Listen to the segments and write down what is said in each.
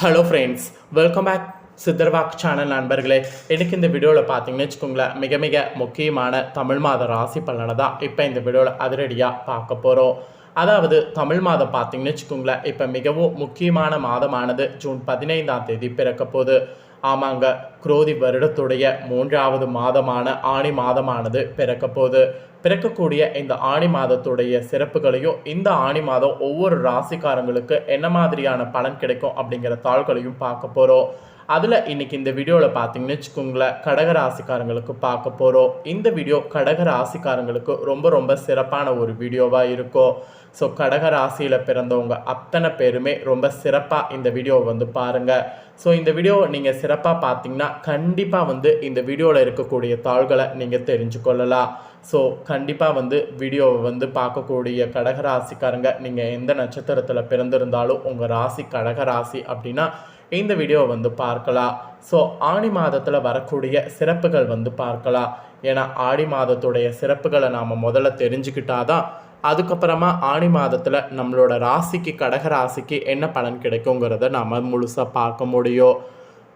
Hello friends welcome back சித்தர்வாக் channel நண்பர்களே. எனக்கு இந்த வீடியோவில் பார்த்தீங்கன்னு வச்சுக்கோங்களேன் மிக மிக முக்கியமான தமிழ் மாத ராசி பலனை தான் இப்போ இந்த வீடியோவில் அதிரடியாக பார்க்க போகிறோம் அதாவது தமிழ் மாதம் பார்த்தீங்கன்னு வச்சுக்கோங்களேன் இப்போ மிகவும் முக்கியமான மாதமானது ஜூன் பதினைந்தாம் தேதி பிறக்க போகுது. ஆமாங்க குரோதி வருடத்துடைய மூன்றாவது மாதமான ஆணி மாதமானது பிறக்க போகுது. பிறக்கக்கூடிய இந்த ஆணி மாதத்துடைய சிறப்புகளையும் இந்த ஆணி மாதம் ஒவ்வொரு ராசிக்காரங்களுக்கு என்ன மாதிரியான பலன் கிடைக்கும் அப்படிங்கிற தாள்களையும் பார்க்க போகிறோம் அதில் இன்னைக்கு இந்த வீடியோவில் பார்த்தீங்கன்னு வச்சுக்கோங்களேன் கடக ராசிக்காரங்களுக்கு பார்க்க போகிறோம் இந்த வீடியோ கடக ராசிக்காரங்களுக்கு ரொம்ப ரொம்ப சிறப்பான ஒரு வீடியோவாக இருக்கும். ஸோ கடக ராசியில் பிறந்தவங்க அத்தனை பேருமே ரொம்ப சிறப்பாக இந்த வீடியோவை வந்து பாருங்கள் ஸோ இந்த வீடியோவை நீங்கள் சிறப்பாக பார்த்தீங்கன்னா கண்டிப்பாக வந்து இந்த வீடியோவில் இருக்கக்கூடிய தாள்களை நீங்கள் தெரிஞ்சுக்கொள்ளலாம். ஸோ கண்டிப்பாக வந்து வீடியோவை வந்து பார்க்கக்கூடிய கடக ராசிக்காரங்க நீங்கள் எந்த நட்சத்திரத்தில் பிறந்திருந்தாலும் உங்கள் ராசி கடக ராசி அப்படின்னா இந்த வீடியோவை வந்து பார்க்கலாம். ஸோ ஆணி மாதத்தில் வரக்கூடிய சிறப்புகள் வந்து பார்க்கலாம். ஏன்னா ஆடி மாதத்துடைய சிறப்புகளை நாம் முதல்ல தெரிஞ்சுக்கிட்டாதான் அதுக்கப்புறமா ஆணி மாதத்தில் நம்மளோட ராசிக்கு கடக ராசிக்கு என்ன பலன் கிடைக்குங்கிறத நம்ம முழுசாக பார்க்க முடியும்.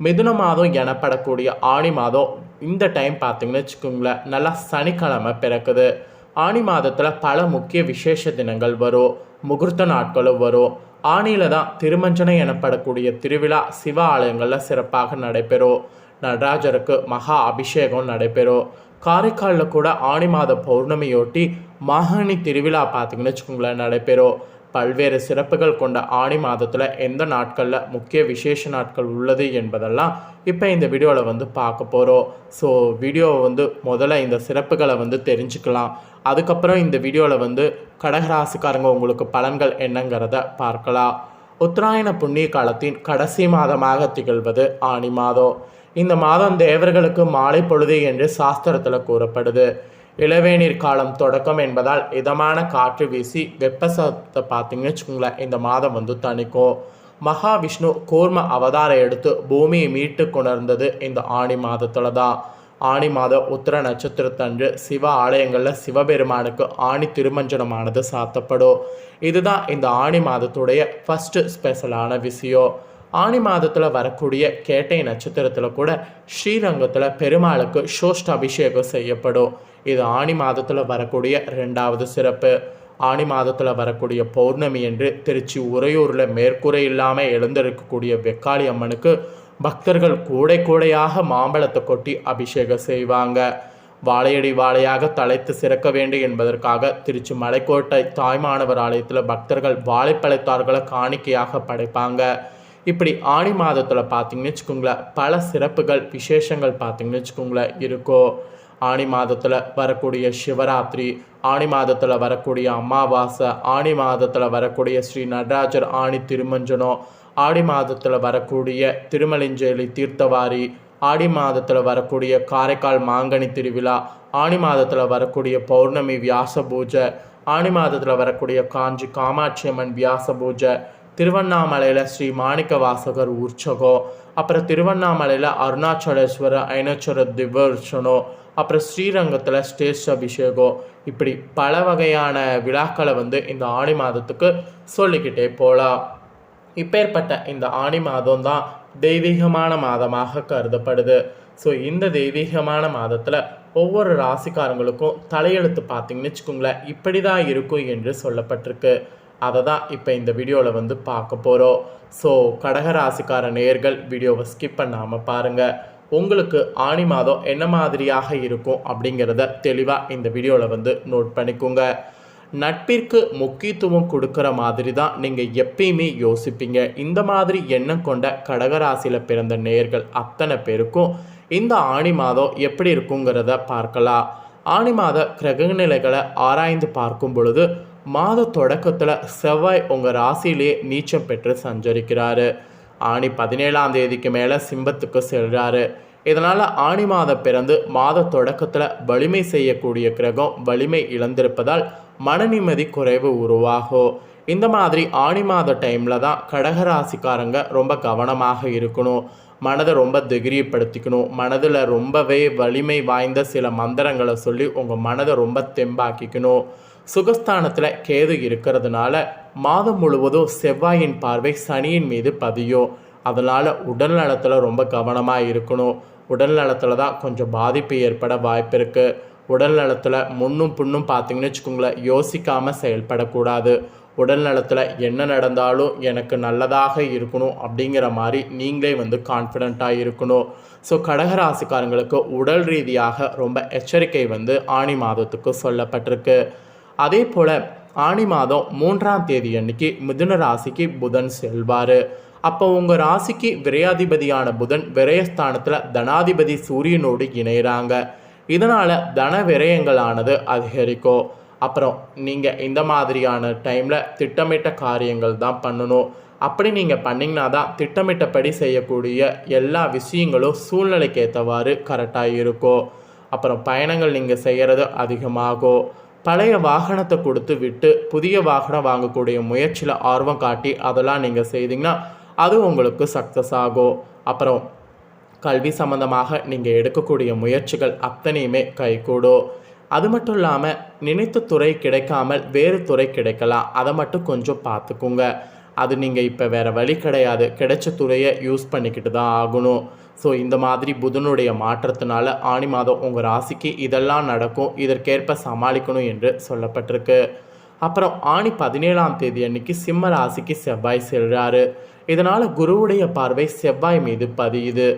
மிதுன மாதம் எனப்படக்கூடிய ஆணி மாதம் இந்த டைம் பார்த்தீங்கன்னு வச்சுக்கோங்களேன் நல்லா சனிக்கிழமை பிறக்குது. ஆணி மாதத்தில் பல முக்கிய விசேஷ தினங்கள் வரும். முகூர்த்த நாட்களும் வரும். ஆணியில் தான் திருமஞ்சனை எனப்படக்கூடிய திருவிழா சிவ ஆலயங்களில் சிறப்பாக நடைபெறும். நடராஜருக்கு மகா அபிஷேகம் நடைபெறும். காரைக்காலில் கூட ஆணி மாத பௌர்ணமியொட்டி மாகாணி திருவிழா பார்த்தீங்கன்னு வச்சுக்கோங்களேன் நடைபெறும். பல்வேறு சிறப்புகள் கொண்ட ஆணி மாதத்தில் எந்த நாட்களில் முக்கிய விசேஷ நாட்கள் உள்ளது என்பதெல்லாம் இப்போ இந்த வீடியோவில் வந்து பார்க்க போகிறோம் ஸோ வீடியோவை வந்து முதல்ல இந்த சிறப்புகளை வந்து தெரிஞ்சுக்கலாம். அதுக்கப்புறம் இந்த வீடியோவில் வந்து கடகராசிக்காரங்க உங்களுக்கு பலன்கள் என்னங்கிறத பார்க்கலாம். உத்தராயண புண்ணிய காலத்தின் கடைசி மாதமாக திகழ்வது ஆணி மாதம். இந்த மாதம் தேவர்களுக்கு மாலை பொழுது என்று சாஸ்திரத்தில் கூறப்படுது. இளவேநீர் காலம் தொடக்கம் என்பதால் இதமான காற்று வீசி வெப்பசத்தை பார்த்தீங்கன்னு வச்சுக்கோங்களேன் இந்த மாதம் வந்து தணிக்கும். மகாவிஷ்ணு கூர்ம அவதாரம் எடுத்து பூமியை மீட்டு கொணர்ந்தது இந்த ஆணி மாதத்துல தான். ஆணி மாதம் உத்திர நட்சத்திரத்தன்று சிவ ஆலயங்களில் சிவபெருமானுக்கு ஆணி திருமஞ்சனமானது சாத்தப்படும். இதுதான் இந்த ஆணி மாதத்துடைய ஃபஸ்ட்டு ஸ்பெஷலான விஷயம். ஆணி மாதத்தில் வரக்கூடிய கேட்டை நட்சத்திரத்தில் கூட ஸ்ரீரங்கத்தில் பெருமாளுக்கு சோஷ்ட அபிஷேகம் செய்யப்படும். இது ஆணி மாதத்தில் வரக்கூடிய ரெண்டாவது சிறப்பு. ஆணி மாதத்தில் வரக்கூடிய பௌர்ணமி என்று திருச்சி உறையூரில் மேற்கூரை இல்லாமல் எழுந்திருக்கக்கூடிய வெக்காளி அம்மனுக்கு பக்தர்கள் கூடை கூடையாக மாம்பழத்தை கொட்டி அபிஷேகம் செய்வாங்க. வாழையடி வாழையாக தலைத்து சிறக்க வேண்டும் என்பதற்காக திருச்சி மலைக்கோட்டை தாய்மானவர் ஆலயத்தில் பக்தர்கள் வாழைப்பழத்தார்களை காணிக்கையாக படைப்பாங்க. இப்படி ஆடி மாதத்தில் பார்த்தீங்கன்னு வச்சுக்கோங்களேன் பல சிறப்புகள் விசேஷங்கள் பார்த்தீங்கன்னு வச்சுக்கோங்களேன் இருக்கும் ஆணி மாதத்தில் வரக்கூடிய சிவராத்திரி ஆணி மாதத்தில் வரக்கூடிய அமாவாசை ஆணி மாதத்தில் வரக்கூடிய ஸ்ரீ நடராஜர் ஆணி திருமஞ்சனம் ஆடி மாதத்தில் வரக்கூடிய திருமலிஞ்சேலி தீர்த்தவாரி ஆடி மாதத்தில் வரக்கூடிய காரைக்கால் மாங்கனி திருவிழா ஆணி மாதத்தில் வரக்கூடிய பௌர்ணமி வியாச பூஜை ஆணி மாதத்தில் வரக்கூடிய காஞ்சி காமாட்சி அம்மன் வியாச பூஜை திருவண்ணாமலையில் ஸ்ரீ மாணிக்க வாசகர் உற்சகம் அப்புறம் திருவண்ணாமலையில் அருணாச்சலேஸ்வரர் ஐனேஸ்வர திவர்ஷனம் அப்புறம் ஸ்ரீரங்கத்தில் ஸ்டேஜ் அபிஷேகம் இப்படி பல வகையான விழாக்களை வந்து இந்த ஆணி மாதத்துக்கு சொல்லிக்கிட்டே போகலாம் இப்பேற்பட்ட இந்த ஆணி மாதம் தான் தெய்வீகமான மாதமாக கருதப்படுது. ஸோ இந்த தெய்வீகமான மாதத்தில் ஒவ்வொரு ராசிக்காரங்களுக்கும் தலையெழுத்து பார்த்தீங்கன்னு வச்சுக்கோங்களேன் இப்படி தான் இருக்கும் என்று சொல்லப்பட்டிருக்கு. அதை தான் இப்போ இந்த வீடியோவில் வந்து பார்க்க போகிறோம் ஸோ கடக ராசிக்கார நேர்கள் வீடியோவை ஸ்கிப் பண்ணாமல் பாருங்கள் உங்களுக்கு ஆணி மாதம் என்ன மாதிரியாக இருக்கும் அப்படிங்கிறத தெளிவாக இந்த வீடியோவில் வந்து நோட் பண்ணிக்கோங்க. நட்பிற்கு முக்கியத்துவம் கொடுக்குற மாதிரி தான் நீங்கள் எப்பயுமே யோசிப்பீங்க. இந்த மாதிரி எண்ணம் கொண்ட கடகராசியில் பிறந்த நேர்கள் அத்தனை பேருக்கும் இந்த ஆணி மாதம் எப்படி இருக்குங்கிறத பார்க்கலாம். ஆணி மாத கிரக நிலைகளை ஆராய்ந்து பார்க்கும் பொழுது மாத தொடக்கத்தில் செவ்வாய் உங்கள் ராசியிலேயே நீச்சம் பெற்று சஞ்சரிக்கிறாரு. ஆணி பதினேழாம் தேதிக்கு மேலே சிம்பத்துக்கு செல்கிறாரு இதனால் ஆணி மாதம் பிறந்து மாத தொடக்கத்தில் வலிமை செய்யக்கூடிய கிரகம் வலிமை இழந்திருப்பதால் மன நிம்மதி குறைவு உருவாகும். இந்த மாதிரி ஆணி மாத டைமில் தான் கடகராசிக்காரங்க ரொம்ப கவனமாக இருக்கணும். மனதை ரொம்ப திகிரியப்படுத்திக்கணும். மனதில் ரொம்பவே வலிமை வாய்ந்த சில மந்திரங்களை சொல்லி உங்கள் மனதை ரொம்ப தெம்பாக்கிக்கணும். சுகஸ்தானத்தில் கேது இருக்கிறதுனால மாதம் முழுவதும் செவ்வாயின் பார்வை சனியின் மீது பதியும். அதனால் உடல் நலத்தில் ரொம்ப கவனமாக இருக்கணும். உடல் நலத்தில் தான் கொஞ்சம் பாதிப்பு ஏற்பட வாய்ப்பு இருக்குது உடல் நலத்தில் முன்னும் புண்ணும் பார்த்தீங்கன்னு வச்சுக்கோங்களேன் யோசிக்காமல் செயல்படக்கூடாது. உடல் நலத்தில் என்ன நடந்தாலும் எனக்கு நல்லதாக இருக்கணும் அப்படிங்கிற மாதிரி நீங்களே வந்து கான்ஃபிடண்ட்டாக இருக்கணும். ஸோ கடகராசிக்காரங்களுக்கு உடல் ரீதியாக ரொம்ப எச்சரிக்கை வந்து ஆணி மாதத்துக்கு சொல்லப்பட்டிருக்கு. அதே போல் ஆணி மாதம் மூன்றாம் தேதி அன்னைக்கு மிதுன ராசிக்கு புதன் செல்வார். அப்போ உங்கள் ராசிக்கு விரையாதிபதியான புதன் விரயஸ்தானத்தில் தனாதிபதி சூரியனோடு இணைகிறாங்க இதனால் தன விரயங்களானது அதிகரிக்கும் அப்புறம் நீங்கள் இந்த மாதிரியான டைமில் திட்டமிட்ட காரியங்கள் தான் பண்ணணும். அப்படி நீங்கள் பண்ணிங்கன்னா தான் திட்டமிட்டபடி செய்யக்கூடிய எல்லா விஷயங்களும் சூழ்நிலைக்கு ஏற்றவாறு கரெக்டாக இருக்கும் அப்புறம் பயணங்கள் நீங்கள் செய்கிறது அதிகமாகும் பழைய வாகனத்தை கொடுத்து விட்டு புதிய வாகனம் வாங்கக்கூடிய முயற்சியில் ஆர்வம் காட்டி அதெல்லாம் நீங்கள் செய்தீங்கன்னா அது உங்களுக்கு சக்ஸஸ் ஆகும். அப்புறம் கல்வி சம்பந்தமாக நீங்கள் எடுக்கக்கூடிய முயற்சிகள் அத்தனையுமே கைகூடும். அது மட்டும் இல்லாமல் நினைத்த துறை கிடைக்காமல் வேறு துறை கிடைக்கலாம். அதை மட்டும் கொஞ்சம் பார்த்துக்குங்க. அது நீங்கள் இப்போ வேறு வழி கிடையாது. கிடைச்ச துறையை யூஸ் பண்ணிக்கிட்டு தான் ஆகணும். ஸோ இந்த மாதிரி புதனுடைய மாற்றத்தினால ஆணி மாதம் உங்கள் ராசிக்கு இதெல்லாம் நடக்கும். இதற்கேற்ப சமாளிக்கணும் என்று சொல்லப்பட்டிருக்கு. அப்புறம் ஆணி பதினேழாம் தேதி அன்னைக்கு சிம்ம ராசிக்கு செவ்வாய் செல்கிறாரு இதனால் குருவுடைய பார்வை செவ்வாய் மீது பதியுது.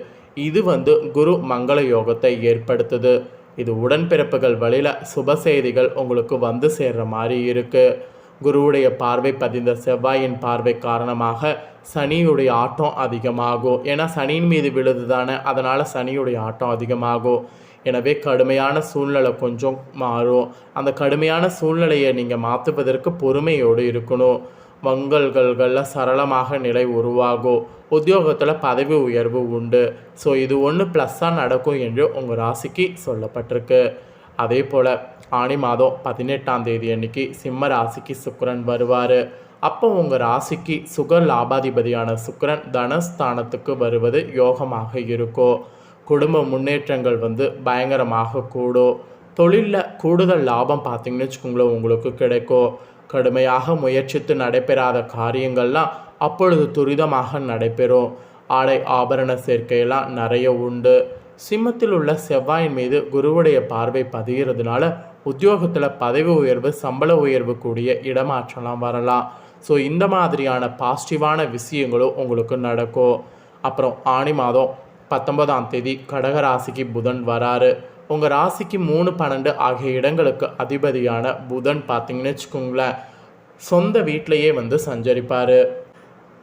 இது வந்து குரு மங்கள யோகத்தை ஏற்படுத்துது. இது உடன்பிறப்புகள் வழியில் சுப செய்திகள் உங்களுக்கு வந்து சேர்ற மாதிரி இருக்குது குருவுடைய பார்வை பதிந்த செவ்வாயின் பார்வை காரணமாக சனியுடைய ஆட்டம் அதிகமாகும் ஏன்னா சனியின் மீது விழுது தானே அதனால் சனியுடைய ஆட்டம் அதிகமாகும் எனவே கடுமையான சூழ்நிலை கொஞ்சம் மாறும். அந்த கடுமையான சூழ்நிலையை நீங்கள் மாற்றுவதற்கு பொறுமையோடு இருக்கணும். வங்கல்களில் சரளமாக நிலை உருவாகும் உத்தியோகத்தில் பதவி உயர்வு உண்டு. ஸோ இது ஒன்று ப்ளஸ்ஸாக நடக்கும் என்று உங்கள் ராசிக்கு சொல்லப்பட்டிருக்கு. அதே போல் ஆணி மாதம் பதினெட்டாம் தேதி அன்னைக்கு சிம்ம ராசிக்கு சுக்கரன் வருவார். அப்போ உங்கள் ராசிக்கு சுக லாபாதிபதியான சுக்கரன் தனஸ்தானத்துக்கு வருவது யோகமாக இருக்கும் குடும்ப முன்னேற்றங்கள் வந்து பயங்கரமாக கூடும் தொழிலில் கூடுதல் லாபம் பார்த்தீங்கன்னு வச்சுக்கோங்களேன் உங்களுக்கு கிடைக்கும் கடுமையாக முயற்சித்து நடைபெறாத காரியங்கள்லாம் அப்பொழுது துரிதமாக நடைபெறும் ஆடை ஆபரண சேர்க்கையெல்லாம் நிறைய உண்டு. சிம்மத்தில் உள்ள செவ்வாயின் மீது குருவுடைய பார்வை பதிகிறதுனால உத்தியோகத்தில் பதவி உயர்வு சம்பள உயர்வு கூடிய இடமாற்றலாம் வரலாம். ஸோ இந்த மாதிரியான பாசிட்டிவான விஷயங்களும் உங்களுக்கு நடக்கும். அப்புறம் ஆணி மாதம் பத்தொன்பதாம் தேதி கடக ராசிக்கு புதன் வராரு. உங்கள் ராசிக்கு மூணு பன்னெண்டு ஆகிய இடங்களுக்கு அதிபதியான புதன் பார்த்தீங்கன்னு வச்சுக்கோங்களேன் சொந்த வீட்டிலையே வந்து சஞ்சரிப்பார்.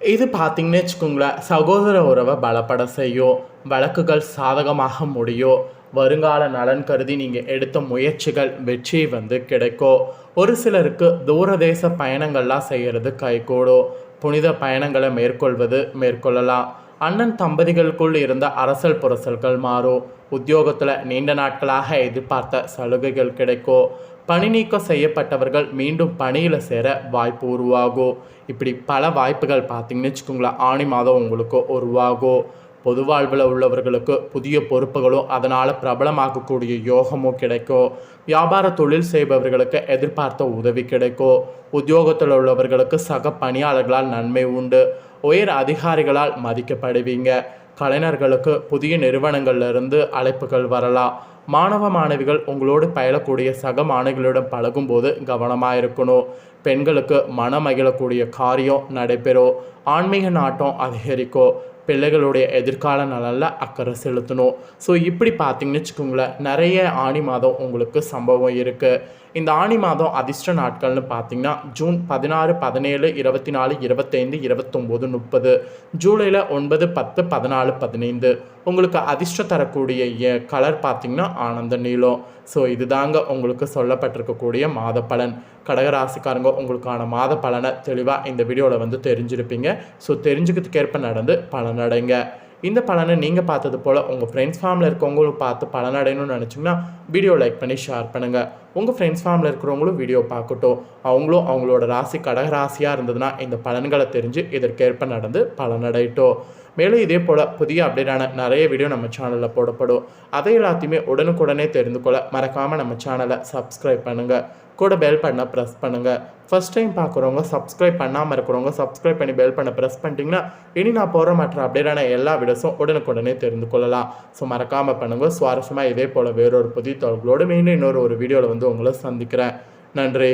இது பார்த்தீங்கன்னு வச்சுக்கோங்களேன் சகோதர உறவை பலப்பட செய்யும் வழக்குகள் சாதகமாக முடியும். வருங்கால நலன் கருதி நீங்கள் எடுத்த முயற்சிகள் வெற்றி வந்து கிடைக்கும் ஒரு சிலருக்கு தூரதேச பயணங்கள்லாம் செய்கிறது கைகூடும் புனித பயணங்களை மேற்கொள்வது மேற்கொள்ளலாம். அண்ணன் தம்பதிகளுக்குள் இருந்த அரசல் புரசல்கள் மாறும் உத்தியோகத்தில் நீண்ட நாட்களாக எதிர்பார்த்த சலுகைகள் கிடைக்கும் பணி நீக்கம் செய்யப்பட்டவர்கள் மீண்டும் பணியில் சேர வாய்ப்பு உருவாகும் இப்படி பல வாய்ப்புகள் பார்த்தீங்கன்னு வச்சுக்கோங்களேன். ஆணி மாதம் உங்களுக்கு உருவாகும் பொதுவாழ்வில் உள்ளவர்களுக்கு புதிய பொறுப்புகளும் அதனால் பிரபலமாகக்கூடிய யோகமும் கிடைக்கும் வியாபார தொழில் செய்பவர்களுக்கு எதிர்பார்த்த உதவி கிடைக்கும் உத்தியோகத்தில் உள்ளவர்களுக்கு சக பணியாளர்களால் நன்மை உண்டு உயர் அதிகாரிகளால் மதிக்கப்படுவீங்க கலைஞர்களுக்கு புதிய நிறுவனங்கள்லேருந்து அழைப்புகள் வரலாம். மாணவ மாணவிகள் உங்களோடு பயிலக்கூடிய சக மாணவிகளிடம் பழகும்போது கவனமாக இருக்கணும். பெண்களுக்கு மனம் மகிழக்கூடிய காரியம் நடைபெறும். ஆன்மீக நாட்டம் அதிகரிக்கும். பிள்ளைகளுடைய எதிர்கால நலனில் அக்கறை செலுத்தணும். ஸோ இப்படி பார்த்தீங்கன்னு வச்சுக்கோங்களேன் நிறைய ஆணி மாதம் உங்களுக்கு சம்பவம் இருக்குது இந்த ஆணி மாதம் அதிர்ஷ்ட நாட்கள்னு பார்த்தீங்கன்னா ஜூன் பதினாறு பதினேழு இருபத்தி நாலு இருபத்தைந்து இருபத்தொம்போது முப்பது. ஜூலையில் ஒன்பது பத்து பதினாலு பதினைந்து. உங்களுக்கு அதிர்ஷ்டம் தரக்கூடிய கலர் பார்த்திங்கன்னா ஆனந்த நீளம் ஸோ இதுதாங்க உங்களுக்கு சொல்லப்பட்டிருக்கக்கூடிய மாத பலன் கடகராசிக்காரங்க உங்களுக்கான மாத பலனை தெளிவாக இந்த வீடியோவில் வந்து தெரிஞ்சிருப்பீங்க. ஸோ தெரிஞ்சுக்கிறதுக்கேற்ப நடந்து பலனடைங்க. இந்த பலனை நீங்கள் பார்த்தது போல் உங்கள் ஃப்ரெண்ட்ஸ் ஃபார்மில் இருக்கவங்களும் பார்த்து பலனடையணும்னு நினச்சிங்கன்னா வீடியோ லைக் பண்ணி ஷேர் பண்ணுங்கள் உங்கள் ஃப்ரெண்ட்ஸ் ஃபார்மில் இருக்கிறவங்களும் வீடியோ பார்க்கட்டும். அவங்களும் அவங்களோட ராசி கடக ராசியாக இருந்ததுன்னா இந்த பலன்களை தெரிஞ்சு இதற்கேற்ப நடந்து பலனடையட்டும். மேலும் இதே போல் புதிய அப்டேட்டான நிறைய வீடியோ நம்ம சேனலில் போடப்படும். அதை எல்லாத்தையுமே உடனுக்குடனே தெரிந்து கொள்ள மறக்காமல் நம்ம சேனலை சப்ஸ்கிரைப் பண்ணுங்கள் கூட பெல் பண்ண ப்ரெஸ் பண்ணுங்கள் ஃபர்ஸ்ட் டைம் பார்க்குறவங்க சப்ஸ்கிரைப் பண்ணாமல் இருக்கிறவங்க சப்ஸ்கிரைப் பண்ணி பெல் பண்ண ப்ரெஸ் பண்ணிட்டீங்கன்னா இனி நான் போகிற மற்ற அப்டேட்டான எல்லா வீடியோஸும் உடனுக்குடனே தெரிந்து கொள்ளலாம். ஸோ மறக்காமல் பண்ணுங்கள் சுவாரஸ்யமாக இதே போல் வேறொரு புதிய தொடர்களோடு மீண்டும் இன்னொரு ஒரு வீடியோவில் வந்து உங்களை சந்திக்கிறேன். நன்றி.